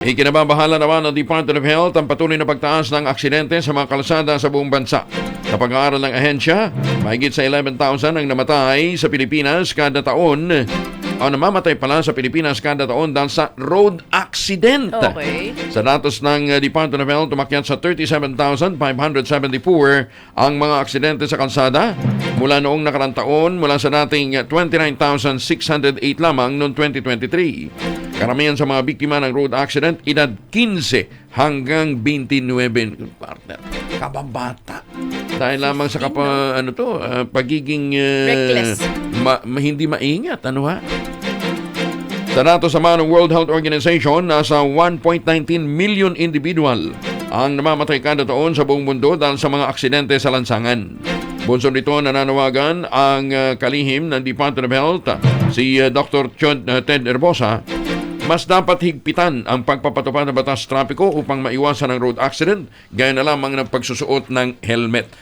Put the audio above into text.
Ikinababahala naman ng Department of Health ang patuloy na pagtaas ng aksidente sa mga kalsada sa buong bansa. Sa pag-aaral ng ahensya, mahigit sa 11,000 ang namatay sa Pilipinas kada taon o namamatay pala sa Pilipinas kada taon dahil sa road accident. Okay. Sa datos ng Department of Health, tumakyat sa 37,574 ang mga aksidente sa kalsada mula noong nakarang taon mula sa dating uh, 29,608 lamang noong 2023. Karamihan sa mga biktima ng road accident, edad 15 hanggang 29 partner. Kababata. Dahil lamang sa kapa, ano to, uh, pagiging uh, Reckless. ma- ma- hindi maingat. Ano ha? Sa datos naman ng World Health Organization, nasa 1.19 million individual ang namamatay kada taon sa buong mundo dahil sa mga aksidente sa lansangan. Bunsod nito, nananawagan ang uh, kalihim ng Department of Health, si uh, Dr. Chod, uh, Ted Herbosa, mas dapat higpitan ang pagpapatupad ng batas trapiko upang maiwasan ang road accident, gaya na lamang ng pagsusuot ng helmet.